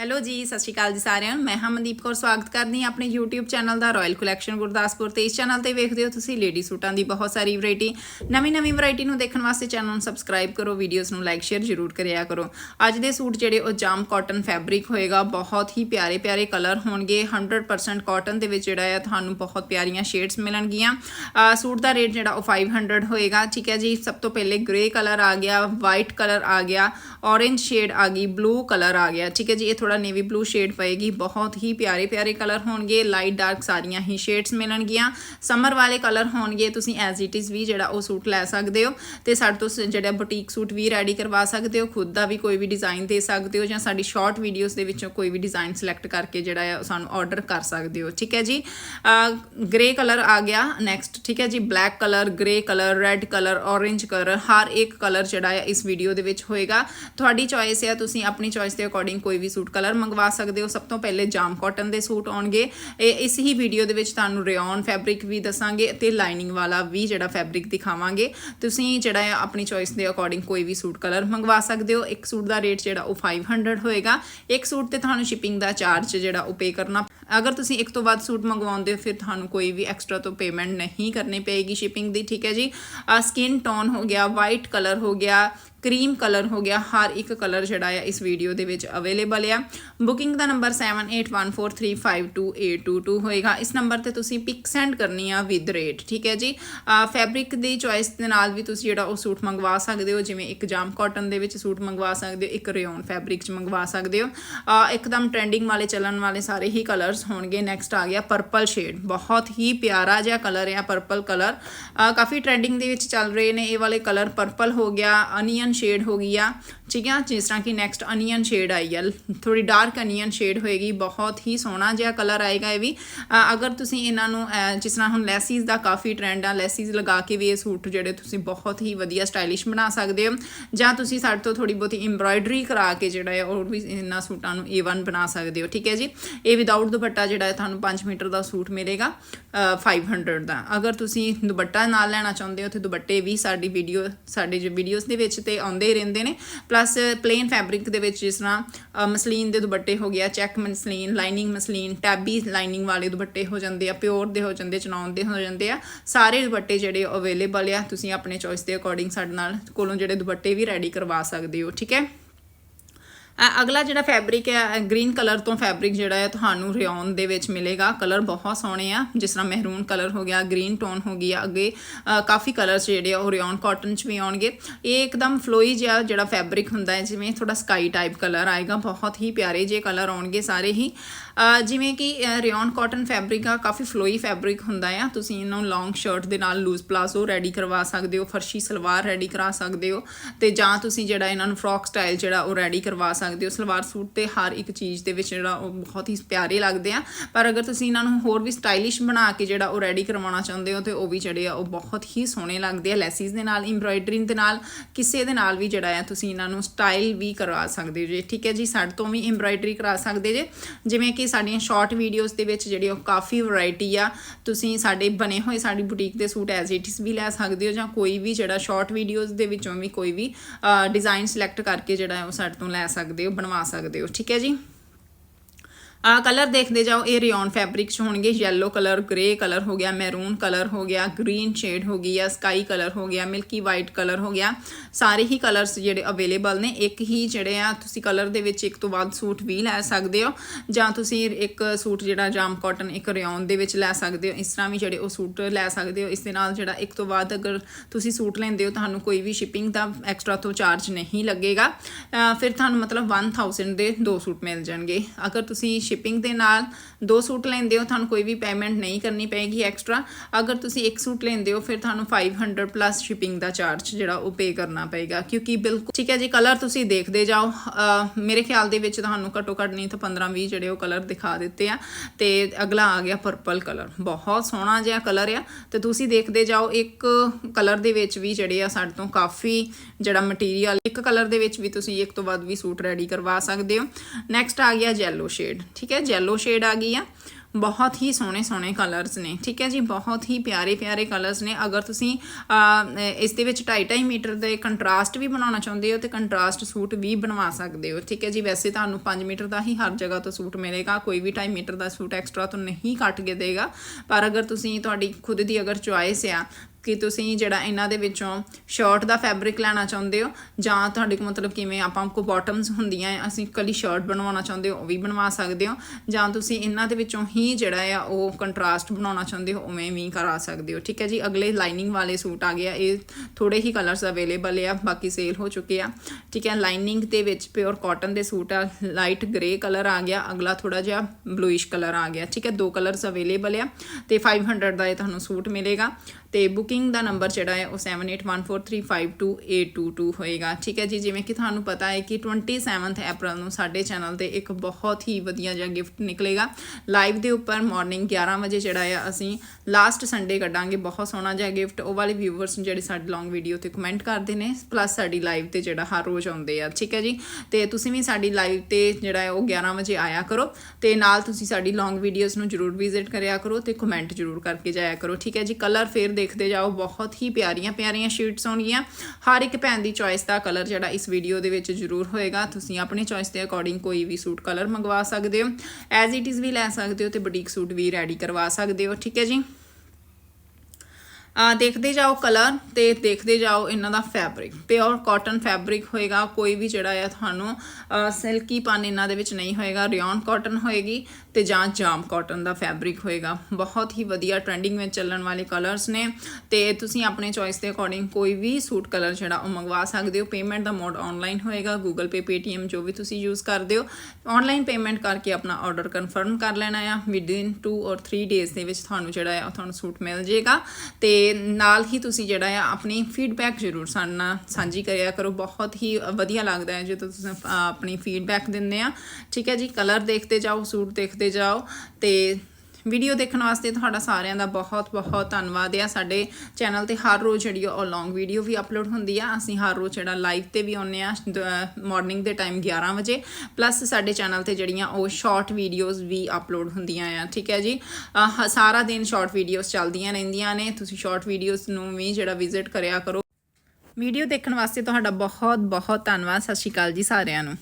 Hello ਜੀ, ਸਤਿ ਸ਼੍ਰੀ ਅਕਾਲ ਜੀ ਸਾਰਿਆਂ ਨੂੰ। ਮੈਂ ਹਾਂ ਕੌਰ, ਸਵਾਗਤ ਕਰਦੀ ਹਾਂ ਆਪਣੇ YouTube ਚੈਨਲ ਦਾ ਰਾਇਲ ਕਲੈਕਸ਼ਨ ਗੁਰਦਾਸਪੁਰ ਤੇ। ਇਸ ਚੈਨਲ ਤੇ ਵੇਖਦੇ ਹੋ ਤੁਸੀਂ ਲੇਡੀ ਸੂਟਾਂ ਦੀ ਬਹੁਤ ਸਾਰੀ ਵੈਰਾਈਟੀ ਨਵੀਂ ਨਵੀਂ ਵੈਰਾਈਟੀ ਨੂੰ ਦੇਖਣ ਵਾਸਤੇ ਚੈਨਲ ਨੂੰ ਸਬਸਕ੍ਰਾਈਬ ਕਰੋ ਵੀਡੀਓਜ਼ ਨੂੰ ਲਾਈਕ ਸ਼ੇਅਰ ਜ਼ਰੂਰ ਕਰਿਆ ਕਰੋ। ਅੱਜ ਦੇ ਸੂਟ ਜਿਹੜੇ ਉਹ ਜਾਮ ਕਾਟਨ ਫੈਬਰਿਕ ਹੋਏਗਾ, ਬਹੁਤ ਹੀ ਪਿਆਰੇ ਪਿਆਰੇ ਕਲਰ ਹੋਣਗੇ 100% ਕਾਟਨ ਦੇ ਵਿੱਚ ਜਿਹੜਾ ਹੈ ਤੁਹਾਨੂੰ ਬਹੁਤ ਪਿਆਰੀਆਂ ਸ਼ੇਡਸ ਮਿਲਣਗੀਆਂ। ਸੂਟ ਦਾ ਰੇਟ ਜਿਹੜਾ ਉਹ 500 ਹੋਏਗਾ, ਠੀਕ ਹੈ ਜੀ। ਸਭ ਤੋਂ ਪਹਿਲੇ ਗ੍ਰੇ ਕਲਰ ਆ ਗਿਆ ਵਾਈਟ ਕਲਰ ਆ ਗਿਆ ਔਰੇਂਜ ਸ਼ੇਡ ਆ ਗਈ ਬਲੂ ਕਲਰ ਆ ਗਿਆ, ਠੀਕ ਹੈ ਜੀ। ਇਹ ਥੋੜਾ ਨੇਵੀ ਬਲੂ ਸ਼ੇਡ ਪਏਗੀ, ਬਹੁਤ ਹੀ ਪਿਆਰੇ ਪਿਆਰੇ ਕਲਰ ਹੋਣਗੇ ਲਾਈਟ ਡਾਰਕ ਸਾਰੀਆਂ ਹੀ ਸ਼ੇਡਸ ਮਿਲਣਗੀਆਂ। ਸਮਰ ਵਾਲੇ ਕਲਰ ਹੋਣਗੇ, ਤੁਸੀਂ ਐਜ਼ ਇਟ ਇਜ਼ ਵੀ ਜਿਹੜਾ ਉਹ ਸੂਟ ਲੈ ਸਕਦੇ ਹੋ ਤੇ ਸਾਡੇ ਤੋਂ ਜਿਹੜਾ ਬੁਟੀਕ ਸੂਟ ਵੀ ਰੈਡੀ ਕਰਵਾ ਸਕਦੇ ਹੋ, ਖੁਦ ਦਾ ਵੀ ਕੋਈ ਵੀ ਡਿਜ਼ਾਈਨ ਦੇ ਸਕਦੇ ਹੋ ਜਾਂ ਸਾਡੀ ਸ਼ਾਰਟ ਵੀਡੀਓਜ਼ ਦੇ ਵਿੱਚੋਂ ਕੋਈ ਵੀ ਡਿਜ਼ਾਈਨ ਸਿਲੈਕਟ ਕਰਕੇ ਜਿਹੜਾ ਹੈ ਉਹ ਸਾਨੂੰ ਆਰਡਰ ਕਰ ਸਕਦੇ ਹੋ, ਠੀਕ ਹੈ ਜੀ? ਗ੍ਰੇ ਕਲਰ ਆ ਗਿਆ ਨੈਕਸਟ ਠੀਕ ਹੈ ਜੀ? Black colour grey colour red colour orange colour ਹਰ ਇੱਕ ਕਲਰ ਜਿਹੜਾ ਹੈ ਇਸ ਵੀਡੀਓ ਦੇ ਵਿੱਚ ਹੋਏਗਾ। ਤੁਹਾਡੀ ਚੋਇਸ ਹੈ ਤੁਸੀਂ ਆਪਣੀ ਚੋਇਸ ਦੇ ਅਕੋਰਡਿੰਗ ਕੋਈ ਵੀ ਸੂਟ ਕਲਰ ਮੰਗਵਾ ਸਕਦੇ ਹੋ। ਸਭ ਤੋਂ ਪਹਿਲੇ ਜਾਮ ਕਾਟਨ ਦੇ ਸੂਟ ਆਉਣਗੇ। ਇਹ ਇਸ ਹੀ ਵੀਡੀਓ ਦੇ ਵਿੱਚ ਤੁਹਾਨੂੰ ਰਿਓਨ ਫੈਬਰਿਕ ਵੀ ਦੱਸਾਂਗੇ ਤੇ ਲਾਈਨਿੰਗ ਵਾਲਾ ਵੀ ਜਿਹੜਾ ਫੈਬਰਿਕ ਦਿਖਾਵਾਂਗੇ। ਤੁਸੀਂ ਜਿਹੜਾ ਹੈ ਆਪਣੀ ਚੋਇਸ ਦੇ ਅਕੋਰਡਿੰਗ ਕੋਈ ਵੀ ਸੂਟ ਕਲਰ ਮੰਗਵਾ ਸਕਦੇ ਹੋ। ਇੱਕ ਸੂਟ ਦਾ ਰੇਟ ਜਿਹੜਾ ਉਹ 500 ਹੋਏਗਾ। ਇੱਕ ਸੂਟ ਤੇ ਤੁਹਾਨੂੰ ਸ਼ਿਪਿੰਗ ਦਾ ਚਾਰਜ ਜਿਹੜਾ ਉਹ ਪੇ ਕਰਨਾ ਅਗਰ ਤੁਸੀਂ ਇੱਕ ਤੋਂ ਵੱਧ ਸੂਟ ਮੰਗਵਾਉਂਦੇ ਹੋ, ਫਿਰ ਤੁਹਾਨੂੰ ਕੋਈ ਵੀ ਐਕਸਟਰਾ ਤੋਂ ਪੇਮੈਂਟ ਨਹੀਂ ਕਰਨੀ ਪਏਗੀ ਸ਼ਿਪਿੰਗ ਦੀ। ਠੀਕ ਹੈ ਜੀ? ਸਕਿਨ ਟੋਨ ਹੋ ਗਿਆ ਵਾਈਟ ਕਲਰ ਹੋ ਗਿਆ ਕਰੀਮ ਕਲਰ ਹੋ ਗਿਆ, ਹਰ ਇੱਕ ਕਲਰ ਜਿਹੜਾ ਆ ਇਸ ਵੀਡੀਓ ਦੇ ਵਿੱਚ ਅਵੇਲੇਬਲ ਆ। ਬੁਕਿੰਗ ਦਾ ਨੰਬਰ 7814352822 ਹੋਏਗਾ। ਇਸ ਨੰਬਰ ਤੇ ਤੁਸੀਂ ਪਿਕ ਸੈਂਡ ਕਰਨੀ ਆ ਵਿਦ ਰੇਟ ਠੀਕ ਹੈ ਜੀ? ਫੈਬਰਿਕ ਦੀ ਚੋਇਸ ਦੇ ਨਾਲ ਵੀ ਤੁਸੀਂ ਜਿਹੜਾ ਉਹ ਸੂਟ ਮੰਗਵਾ ਸਕਦੇ ਹੋ, ਜਿਵੇਂ ਇੱਕ ਜਾਮ ਕਾਟਨ ਦੇ ਵਿੱਚ ਸੂਟ ਮੰਗਵਾ ਸਕਦੇ ਹੋ, ਇੱਕ ਰਿਓਨ ਫੈਬਰਿਕ ਚ ਮੰਗਵਾ ਸਕਦੇ ਹੋ। ਇੱਕਦਮ ਟ੍ਰੈਂਡਿੰਗ ਵਾਲੇ, ਚੱਲਣ ਵਾਲੇ ਸਾਰੇ ਹੀ ਕਲਰਸ ਹੋਣਗੇ। ਨੈਕਸਟ ਆ ਗਿਆ ਪਰਪਲ ਸ਼ੇਡ ਬਹੁਤ ਹੀ ਪਿਆਰਾ ਜਿਹਾ ਕਲਰ ਹੈ ਪਰਪਲ ਕਲਰ ਕਾਫੀ ਟ੍ਰੈਂਡਿੰਗ ਦੇ ਵਿੱਚ ਚੱਲ ਰਹੇ ਨੇ, ਇਹ ਵਾਲੇ ਕਲਰ ਪਰਪਲ ਹੋ ਗਿਆ ਅਨੀਅਨ ਸ਼ੇਡ ਹੋ ਗਈ ਆ। ਠੀਕ ਆ? ਜਿਸ ਤਰ੍ਹਾਂ ਕਿ ਨੈਕਸਟ ਅਨੀਅਨ ਸ਼ੇਡ ਆਈ ਆ। ਥੋੜੀ ਡਾਰਕ ਅਨੀਅਨ ਸ਼ੇਡ ਹੋਏਗੀ, ਬਹੁਤ ਹੀ ਸੋਹਣਾ ਜਿਹਾ ਕਲਰ ਆਏਗਾ ਇਹ ਵੀ। ਅਗਰ ਤੁਸੀਂ ਇਹਨਾਂ ਨੂੰ ਜਿਸ ਤਰ੍ਹਾਂ ਹੁਣ ਲੈਸੀਜ਼ ਦਾ ਕਾਫੀ ਟ੍ਰੈਂਡ ਆ ਲੈਸੀਜ਼ ਲਗਾ ਕੇ ਵੀ ਇਹ ਸੂਟ ਜਿਹੜੇ ਤੁਸੀਂ ਬਹੁਤ ਹੀ ਵਧੀਆ ਸਟਾਈਲਿਸ਼ ਬਣਾ ਸਕਦੇ ਹੋ। ਜਾਂ ਤੁਸੀਂ ਸਾਡੇ ਤੋਂ ਥੋੜੀ ਬਹੁਤੀ ਐਮਬ੍ਰਾਇਡਰੀ ਕਰਾ ਕੇ ਜਿਹੜਾ ਹੈ, ਉਹ ਵੀ ਇਹਨਾਂ ਸੂਟਾਂ ਨੂੰ A1 ਬਣਾ ਸਕਦੇ ਹੋ। ਠੀਕ ਹੈ ਜੀ? ਇਹ ਵਿਦਆਊਟ ਦੁਪੱਟਾ ਜਿਹੜਾ ਹੈ, ਤੁਹਾਨੂੰ 5 ਮੀਟਰ ਦਾ ਸੂਟ ਮਿਲੇਗਾ। 500 ਦਾ। ਅਗਰ ਤੁਸੀਂ ਦੁਪੱਟਾ ਨਾਲ ਲੈਣਾ ਚਾਹੁੰਦੇ ਹੋ, ਤੇ ਦੁਪੱਟੇ ਵੀ ਸਾਡੀ ਵੀਡੀਓ ਸਾਡੇ ਜੋ ਵੀਡੀਓਜ਼ ਦੇ ਵਿੱਚ ਤੇ ਆਉਂਦੇ ਹੀ ਰਹਿੰਦੇ ਨੇ। ਪਲੱਸ ਪਲੇਨ ਫੈਬਰਿਕ ਦੇ ਵਿੱਚ ਜਿਸ ਤਰ੍ਹਾਂ ਮਸਲੀਨ ਦੇ ਦੁਪੱਟੇ ਹੋ ਗਿਆ check muslin lining muslin tabby lining ਵਾਲੇ ਦੁਪੱਟੇ ਹੋ ਜਾਂਦੇ ਆ ਪਿਓਰ ਦੇ ਹੋ ਜਾਂਦੇ, ਚਨਾਉਣ ਦੇ ਹੋ ਜਾਂਦੇ ਆ। ਸਾਰੇ ਦੁਪੱਟੇ ਜਿਹੜੇ ਅਵੇਲੇਬਲ ਆ, ਤੁਸੀਂ ਆਪਣੇ ਚੋਇਸ ਦੇ ਅਕੋਰਡਿੰਗ ਸਾਡੇ ਨਾਲ ਕੋਲੋਂ ਜਿਹੜੇ ਦੁਪੱਟੇ ਵੀ ਰੈਡੀ ਕਰਵਾ ਸਕਦੇ ਹੋ, ਠੀਕ ਹੈ? ਅਗਲਾ ਜਿਹੜਾ ਫੈਬਰਿਕ ਹੈ ਗ੍ਰੀਨ ਕਲਰ ਤੋਂ ਫੈਬਰਿਕ ਜਿਹੜਾ ਹੈ, ਤੁਹਾਨੂੰ ਰਿਓਨ ਦੇ ਵਿੱਚ ਮਿਲੇਗਾ। ਕਲਰ ਬਹੁਤ ਸੋਹਣੇ ਆ, ਜਿਸ ਤਰ੍ਹਾਂ ਮਹਿਰੂਨ ਕਲਰ ਹੋ ਗਿਆ ਗ੍ਰੀਨ ਟੋਨ ਹੋ ਗਿਆ, ਅੱਗੇ ਕਾਫੀ ਕਲਰਸ ਜਿਹੜੇ ਆ, ਉਹ ਰਿਓਨ ਕਾਟਨ ਚ ਵੀ ਆਉਣਗੇ। ਇਹ ਇੱਕਦਮ ਫਲੋਈ ਜਿਹਾ ਜਿਹੜਾ ਫੈਬਰਿਕ ਹੁੰਦਾ ਹੈ, ਜਿਵੇਂ ਥੋੜਾ ਸਕਾਈ ਟਾਈਪ ਕਲਰ ਆਏਗਾ, ਬਹੁਤ ਹੀ ਪਿਆਰੇ ਜਿਹੇ ਕਲਰ ਆਉਣਗੇ ਸਾਰੇ ਹੀ। ਜਿਵੇਂ ਕਿ ਰਿਓਨ ਕਾਟਨ ਫੈਬਰਿਕ ਆ, ਕਾਫੀ ਫਲੋਈ ਫੈਬਰਿਕ ਹੁੰਦਾ ਆ। ਤੁਸੀਂ ਇਹਨੂੰ ਲੌਂਗ ਸ਼ਰਟ ਦੇ ਨਾਲ ਲੂਜ਼ ਪਲਾਜ਼ੋ ਰੈਡੀ ਕਰਵਾ ਸਕਦੇ ਹੋ, ਫਰਸ਼ੀ ਸਲਵਾਰ ਰੈਡੀ ਕਰਾ ਸਕਦੇ ਹੋ ਤੇ ਜਾਂ ਤੁਸੀਂ ਜਿਹੜਾ ਇਹਨਾਂ ਨੂੰ ਫਰੋਕ ਸਟਾਈਲ ਜਿਹੜਾ ਉਹ ਰੈਡੀ ਕਰਵਾ ਸਕਦੇ ਹੋ। ਸਲਵਾਰ ਸੂਟ ਤੇ ਹਰ ਇੱਕ ਚੀਜ਼ ਦੇ ਵਿੱਚ ਜਿਹੜਾ ਉਹ ਬਹੁਤ ਹੀ ਪਿਆਰੇ ਲੱਗਦੇ ਆ। ਪਰ ਅਗਰ ਤੁਸੀਂ ਇਹਨਾਂ ਨੂੰ ਹੋਰ ਵੀ ਸਟਾਈਲਿਸ਼ ਬਣਾ ਕੇ ਜਿਹੜਾ ਉਹ ਰੈਡੀ ਕਰਵਾਉਣਾ ਚਾਹੁੰਦੇ ਹੋ ਤੇ ਉਹ ਵੀ ਜਿਹੜੇ ਆ, ਉਹ ਬਹੁਤ ਹੀ ਸੋਹਣੇ ਲੱਗਦੇ ਆ। ਲੈਸਿਸ ਦੇ ਨਾਲ ਐਮਬ੍ਰਾਇਡਰੀ ਦੇ ਨਾਲ, ਕਿਸੇ ਦੇ ਨਾਲ ਵੀ ਜਿਹੜਾ ਆ, ਤੁਸੀਂ ਇਹਨਾਂ ਨੂੰ ਸਟਾਈਲ ਵੀ ਕਰਵਾ ਸਕਦੇ ਹੋ ਜੇ। ਠੀਕ ਹੈ ਜੀ? ਸਾਡੇ ਤੋਂ ਵੀ ਐਮਬ੍ਰਾਇਡਰੀ ਕਰਾ ਸਕਦੇ ਜੇ। ਜਿਵੇਂ ਕਿ ਸਾਡੀਆਂ ਸ਼ਾਰਟ ਵੀਡੀਓਜ਼ ਦੇ ਵਿੱਚ ਜਿਹੜੀ ਉਹ ਕਾਫੀ ਵੈਰਾਈਟੀ ਆ। ਤੁਸੀਂ ਸਾਡੇ ਬਣੇ ਹੋਏ ਸਾਡੀ ਬੁਟੀਕ ਦੇ ਸੂਟ ਐਜ਼ ਇਟ ਇਜ਼ ਵੀ ਲੈ ਸਕਦੇ ਹੋ ਜਾਂ ਕੋਈ ਵੀ ਜਿਹੜਾ ਸ਼ਾਰਟ ਵੀਡੀਓਜ਼ ਦੇ ਵਿੱਚੋਂ ਵੀ ਕੋਈ ਵੀ ਡਿਜ਼ਾਈਨ ਸਿਲੈਕਟ ਕਰਕੇ ਜਿਹੜਾ ਉਹ ਸਾਡੇ ਤੋਂ ਲੈ ਸਕਦੇ ਹੋ, ਬਣਵਾ ਸਕਦੇ ਹੋ। ਠੀਕ ਹੈ ਜੀ? ਆ ਕਲਰ ਦੇਖਦੇ ਜਾਓ, ਇਹ ਰਿਓਨ ਫੈਬਰਿਕ ਚ ਹੋਣਗੇ ਯੈਲੋ ਕਲਰ ਗ੍ਰੇ ਕਲਰ ਹੋ ਗਿਆ ਮੈਰੂਨ ਕਲਰ ਹੋ ਗਿਆ ਗ੍ਰੀਨ ਸ਼ੇਡ ਹੋ ਗਈ ਆ ਸਕਾਈ ਕਲਰ ਹੋ ਗਿਆ ਮਿਲਕੀ ਵਾਈਟ ਕਲਰ ਹੋ ਗਿਆ। ਸਾਰੇ ਹੀ ਕਲਰਸ ਜਿਹੜੇ ਅਵੇਲੇਬਲ ਨੇ, ਇੱਕ ਹੀ ਜਿਹੜੇ ਆ, ਤੁਸੀਂ ਕਲਰ ਦੇ ਵਿੱਚ ਇੱਕ ਤੋਂ ਬਾਅਦ ਸੂਟ ਵੀ ਲੈ ਸਕਦੇ ਹੋ, ਜਾਂ ਤੁਸੀਂ ਇੱਕ ਸੂਟ ਜਿਹੜਾ ਜਾਮ ਕਾਟਨ ਇੱਕ ਰਿਓਨ ਦੇ ਵਿੱਚ ਲੈ ਸਕਦੇ ਹੋ, ਇਸ ਤਰ੍ਹਾਂ ਵੀ ਜਿਹੜੇ ਉਹ ਸੂਟ ਲੈ ਸਕਦੇ ਹੋ। ਇਸ ਦੇ ਨਾਲ ਜਿਹੜਾ ਇੱਕ ਤੋਂ ਬਾਅਦ ਅਗਰ ਤੁਸੀਂ ਸੂਟ ਲੈਂਦੇ ਹੋ, ਤੁਹਾਨੂੰ ਕੋਈ ਵੀ ਸ਼ਿਪਿੰਗ ਦਾ ਐਕਸਟਰਾ ਤੋਂ ਚਾਰਜ ਨਹੀਂ ਲੱਗੇਗਾ। ਫਿਰ ਤੁਹਾਨੂੰ ਮਤਲਬ 1000 ਦੇ ਦੋ ਸੂਟ ਮਿਲ ਜਾਣਗੇ। ਅਗਰ ਤੁਸੀਂ ਸ਼ਿਪਿੰਗ ਦੇ ਨਾਲ ਦੋ ਸੂਟ ਲੈਂਦੇ ਹੋ, ਤੁਹਾਨੂੰ ਕੋਈ ਵੀ ਪੇਮੈਂਟ ਨਹੀਂ ਕਰਨੀ ਪਏਗੀ ਐਕਸਟਰਾ ਅਗਰ ਤੁਸੀਂ ਇੱਕ ਸੂਟ ਲੈਂਦੇ ਹੋ, ਫਿਰ ਤੁਹਾਨੂੰ 500 ਪਲੱਸ ਸ਼ਿਪਿੰਗ ਦਾ ਚਾਰਜ ਜਿਹੜਾ ਉਹ ਪੇ ਕਰਨਾ ਪਏਗਾ, ਕਿਉਂਕਿ ਬਿਲਕੁਲ ਠੀਕ ਹੈ ਜੀ ਕਲਰ ਤੁਸੀਂ ਦੇਖਦੇ ਜਾਓ। ਮੇਰੇ ਖਿਆਲ ਦੇ ਵਿੱਚ ਤੁਹਾਨੂੰ ਘੱਟੋ ਘੱਟ ਨਹੀਂ ਤਾਂ 15 20 ਜਿਹੜੇ ਉਹ ਕਲਰ ਦਿਖਾ ਦਿੱਤੇ ਆ। ਤੇ ਅਗਲਾ ਆ ਗਿਆ ਪਰਪਲ ਕਲਰ ਬਹੁਤ ਸੋਹਣਾ ਜਿਹਾ ਕਲਰ ਆ। ਤੇ ਤੁਸੀਂ ਦੇਖਦੇ ਜਾਓ, ਇੱਕ ਕਲਰ ਦੇ ਵਿੱਚ ਵੀ ਜਿਹੜੇ ਆ ਸਾਡੇ ਤੋਂ ਕਾਫੀ ਜਿਹੜਾ ਮਟੀਰੀਅਲ ਇੱਕ ਕਲਰ ਦੇ ਵਿੱਚ ਵੀ ਤੁਸੀਂ ਇੱਕ ਤੋਂ ਵੱਧ ਵੀ ਸੂਟ ਰੈਡੀ ਕਰਵਾ ਸਕਦੇ ਹੋ। ਨੈਕਸਟ ਆ ਗਿਆ ਜੈਲੋ ਸ਼ੇਡ ਠੀਕ ਹੈ ਜੈਲੋ ਸ਼ੇਡ ਆ ਗਈ ਆ। ਬਹੁਤ ਹੀ ਸੋਹਣੇ ਸੋਹਣੇ ਕਲਰਸ ਨੇ, ਠੀਕ ਹੈ ਜੀ, ਬਹੁਤ ਹੀ ਪਿਆਰੇ ਪਿਆਰੇ ਕਲਰਸ ਨੇ। ਅਗਰ ਤੁਸੀਂ ਇਸ ਦੇ ਵਿੱਚ 2.5 ਮੀਟਰ ਦੇ ਕੰਟਰਾਸਟ ਵੀ ਬਣਾਉਣਾ ਚਾਹੁੰਦੇ ਹੋ ਤੇ ਕੰਟਰਾਸਟ ਸੂਟ ਵੀ ਬਣਵਾ ਸਕਦੇ ਹੋ, ਠੀਕ ਹੈ ਜੀ। ਵੈਸੇ ਤੁਹਾਨੂੰ 5 ਮੀਟਰ ਦਾ ਹੀ ਹਰ ਜਗ੍ਹਾ ਤੋਂ ਸੂਟ ਮਿਲੇਗਾ, ਕੋਈ ਵੀ 2.5 ਮੀਟਰ ਦਾ ਸੂਟ ਐਕਸਟਰਾ ਤੋਂ ਨਹੀਂ ਕੱਟ ਕੇ ਦੇਗਾ। ਪਰ ਅਗਰ ਤੁਸੀਂ ਤੁਹਾਡੀ ਖੁਦ ਦੀ ਅਗਰ ਚੁਆਇਸ ਆ ਕਿ ਤੁਸੀਂ ਜਿਹੜਾ ਇਹਨਾਂ ਦੇ ਵਿੱਚੋਂ ਸ਼ਰਟ ਦਾ ਫੈਬਰਿਕ ਲੈਣਾ ਚਾਹੁੰਦੇ ਹੋ, ਜਾਂ ਤੁਹਾਡੇ ਕੋਲ ਮਤਲਬ ਕਿਵੇਂ ਆਪਾਂ ਕੋ ਬਾਟਮਸ ਹੁੰਦੀਆਂ ਅਸੀਂ ਕੱਲੀ ਸ਼ਰਟ ਬਣਵਾਉਣਾ ਚਾਹੁੰਦੇ ਹੋ, ਉਹ ਵੀ ਬਣਵਾ ਸਕਦੇ ਹੋ, ਜਾਂ ਤੁਸੀਂ ਇਹਨਾਂ ਦੇ ਵਿੱਚੋਂ ਹੀ ਜਿਹੜਾ ਆ ਉਹ ਕੰਟਰਾਸਟ ਬਣਾਉਣਾ ਚਾਹੁੰਦੇ ਹੋ, ਉਵੇਂ ਵੀ ਕਰਾ ਸਕਦੇ ਹੋ। ਠੀਕ ਹੈ ਜੀ, ਅਗਲੇ ਲਾਈਨਿੰਗ ਵਾਲੇ ਸੂਟ ਆ ਗਿਆ ਇਹ ਥੋੜੇ ਹੀ ਕਲਰਸ ਅਵੇਲੇਬਲ ਆ, ਬਾਕੀ ਸੇਲ ਹੋ ਚੁੱਕੇ ਆ। ਠੀਕ ਹੈ ਲਾਈਨਿੰਗ ਦੇ ਵਿੱਚ ਪਿਓਰ ਕਾਟਨ ਦੇ ਸੂਟ ਆ ਲਾਈਟ ਗ੍ਰੇ ਕਲਰ ਆ ਗਿਆ, ਅਗਲਾ ਥੋੜਾ ਜਿਹਾ ਬਲੂਇਸ਼ ਕਲਰ ਆ ਗਿਆ। ਠੀਕ ਹੈ, ਦੋ ਕਲਰਸ ਅਵੇਲੇਬਲ ਆ, ਤੇ 500 ਦਾ ਇਹ ਤੁਹਾਨੂੰ ਸੂਟ ਮਿਲੇਗਾ। ਤੇ ਬੁਕਿੰਗ ਦਾ ਨੰਬਰ ਜਿਹੜਾ ਹੈ ਉਹ 7814352822 ਹੋਏਗਾ। ਠੀਕ ਹੈ ਜੀ, ਜਿਵੇਂ ਕਿ ਤੁਹਾਨੂੰ ਪਤਾ ਹੈ ਕਿ 27th ਅਪ੍ਰੈਲ ਨੂੰ ਸਾਡੇ ਚੈਨਲ ਤੇ ਇੱਕ ਬਹੁਤ ਹੀ ਵਧੀਆ ਜਿਹਾ ਗਿਫਟ ਨਿਕਲੇਗਾ। ਲਾਈਵ ਦੇ ਉੱਪਰ ਮਾਰਨਿੰਗ 11 ਵਜੇ ਜਿਹੜਾ ਹੈ ਅਸੀਂ ਲਾਸਟ ਸੰਡੇ ਕੱਢਾਂਗੇ, ਬਹੁਤ ਸੋਹਣਾ ਜਿਹਾ ਗਿਫਟ ਉਹ ਵਾਲੇ ਵਿਊਵਰਸ ਜਿਹੜੇ ਸਾਡੀ ਲੌਂਗ ਵੀਡੀਓ ਤੇ ਕਮੈਂਟ ਕਰਦੇ ਨੇ ਪਲੱਸ ਸਾਡੀ ਲਾਈਵ ਤੇ ਜਿਹੜਾ ਹਰ ਰੋਜ਼ ਆਉਂਦੇ ਆ। ਠੀਕ ਹੈ ਜੀ, ਤੇ ਤੁਸੀਂ ਵੀ ਸਾਡੀ ਲਾਈਵ ਤੇ ਜਿਹੜਾ ਹੈ ਉਹ 11 ਵਜੇ ਆਇਆ ਕਰੋ, ਤੇ ਨਾਲ ਤੁਸੀਂ ਸਾਡੀ ਲੌਂਗ ਵੀਡੀਓਜ਼ ਨੂੰ ਜਰੂਰ ਵਿਜ਼ਿਟ ਕਰਿਆ ਕਰੋ ਤੇ ਕਮੈਂਟ ਜਰੂਰ ਕਰਕੇ ਜਾਇਆ ਕਰੋ। ਠੀਕ ਹੈ ਜੀ ਕਲਰ ਫੇਰ ਦੇਖਦੇ ਜਾਓ, ਬਹੁਤ ਹੀ ਪਿਆਰੀਆਂ ਪਿਆਰੀਆਂ ਸ਼ੀਟਸ ਹੋਣਗੀਆਂ। ਹਰ ਇੱਕ ਭੈਣ ਦੀ ਚੋਇਸ ਦਾ ਕਲਰ ਜਿਹੜਾ ਇਸ ਵੀਡੀਓ ਦੇ ਵਿੱਚ ਜਰੂਰ ਹੋਏਗਾ। ਤੁਸੀਂ ਆਪਣੀ ਚੋਇਸ ਦੇ ਅਕੋਰਡਿੰਗ ਕੋਈ ਵੀ ਸੂਟ ਕਲਰ ਮੰਗਵਾ ਸਕਦੇ ਹੋ। ਐਜ਼ ਇਟ ਇਜ਼ ਵੀ ਲੈ ਸਕਦੇ ਹੋ ਤੇ ਬੁਟੀਕ ਸੂਟ ਵੀ ਰੈਡੀ ਕਰਵਾ ਸਕਦੇ ਹੋ, ਠੀਕ ਹੈ ਜੀ? ਆ ਦੇਖਦੇ ਜਾਓ ਕਲਰ ਤੇ ਦੇਖਦੇ ਜਾਓ ਇਹਨਾਂ ਦਾ ਫੈਬਰਿਕ ਪਿਓਰ ਕਾਟਨ ਫੈਬਰਿਕ ਹੋਏਗਾ, ਕੋਈ ਵੀ ਜਿਹੜਾ ਆ ਤੁਹਾਨੂੰ ਸਿਲਕੀ ਪਨ ਇਹਨਾਂ ਦੇ ਵਿੱਚ ਨਹੀਂ ਹੋਏਗਾ ਰਿਓਨ ਕਾਟਨ ਹੋਏਗੀ। ਤੇ ਜਾਂ ਜਾਮ ਕਾਟਨ ਦਾ ਫੈਬਰਿਕ ਹੋਏਗਾ। ਬਹੁਤ ਹੀ ਵਧੀਆ ਟ੍ਰੈਂਡਿੰਗ ਵਿੱਚ ਚੱਲਣ ਵਾਲੇ ਕਲਰਸ ਨੇ ਤੇ ਤੁਸੀਂ ਆਪਣੇ ਚੋਇਸ ਦੇ ਅਕੋਰਡਿੰਗ ਕੋਈ ਵੀ ਸੂਟ ਕਲਰ ਜਿਹੜਾ ਉਹ ਮੰਗਵਾ ਸਕਦੇ ਹੋ। ਪੇਮੈਂਟ ਦਾ ਮੋਡ ਆਨਲਾਈਨ ਹੋਏਗਾ ਗੂਗਲ ਪੇ ਪੇਟੀਐਮ ਜੋ ਵੀ ਤੁਸੀਂ ਯੂਜ਼ ਕਰਦੇ ਹੋ। ਆਨਲਾਈਨ ਪੇਮੈਂਟ ਕਰਕੇ ਆਪਣਾ ਆਰਡਰ ਕਨਫਰਮ ਕਰ ਲੈਣਾ ਆ। ਵਿਦਿਨ 2 ਔਰ 3 ਡੇਜ਼ ਦੇ ਵਿੱਚ ਤੁਹਾਨੂੰ ਜਿਹੜਾ ਆ ਉਹ ਤੁਹਾਨੂੰ ਸੂਟ ਮਿਲ ਜਾਏਗਾ। ਤੇ ਨਾਲ ਹੀ ਤੁਸੀਂ ਜਿਹੜਾ ਆ, ਆਪਣੀ ਫੀਡਬੈਕ ਜ਼ਰੂਰ ਸਾਡੇ ਨਾਲ ਸਾਂਝੀ ਕਰਿਆ ਕਰੋ। ਬਹੁਤ ਹੀ ਵਧੀਆ ਲੱਗਦਾ ਹੈ ਜਦੋਂ ਤੁਸੀਂ ਆਪਣੀ ਫੀਡਬੈਕ ਦਿੰਦੇ ਆ। ਠੀਕ ਹੈ ਜੀ ਕਲਰ ਦੇਖਦੇ ਜਾਓ ਸੂਟ ਦੇਖਦੇ ਜਾਓ ਤੇ ਵੀਡੀਓ ਦੇਖਣ ਵਾਸਤੇ ਤੁਹਾਡਾ ਸਾਰਿਆਂ ਦਾ ਬਹੁਤ ਬਹੁਤ ਧੰਨਵਾਦ। ਆ ਸਾਡੇ ਚੈਨਲ ਤੇ ਹਰ ਰੋਜ਼ ਜਿਹੜੀ ਆ ਉਹ ਲੌਂਗ ਵੀਡੀਓ ਵੀ ਅਪਲੋਡ ਹੁੰਦੀ ਆ। ਅਸੀਂ ਹਰ ਰੋਜ਼ ਜਿਹੜਾ ਲਾਈਵ ਤੇ ਵੀ ਆਉਂਦੇ ਆ ਮਾਰਨਿੰਗ ਦੇ ਟਾਈਮ 11 ਵਜੇ। ਪਲੱਸ ਸਾਡੇ ਚੈਨਲ ਤੇ ਜਿਹੜੀਆਂ ਉਹ ਸ਼ਾਰਟ ਵੀਡੀਓਜ਼ ਵੀ ਅਪਲੋਡ ਹੁੰਦੀਆਂ ਆ, ਠੀਕ ਹੈ ਜੀ? ਸਾਰਾ ਦਿਨ ਸ਼ਾਰਟ ਵੀਡੀਓਜ਼ ਚੱਲਦੀਆਂ ਰਹਿੰਦੀਆਂ ਨੇ। ਤੁਸੀਂ ਸ਼ਾਰਟ ਵੀਡੀਓਜ਼ ਨੂੰ ਵੀ ਜਿਹੜਾ ਵਿਜ਼ਿਟ ਕਰਿਆ ਕਰੋ। ਵੀਡੀਓ ਦੇਖਣ ਵਾਸਤੇ ਤੁਹਾਡਾ ਬਹੁਤ ਬਹੁਤ ਧੰਨਵਾਦ। ਸਤਿ ਸ਼੍ਰੀ ਅਕਾਲ ਜੀ ਸਾਰਿਆਂ ਨੂੰ।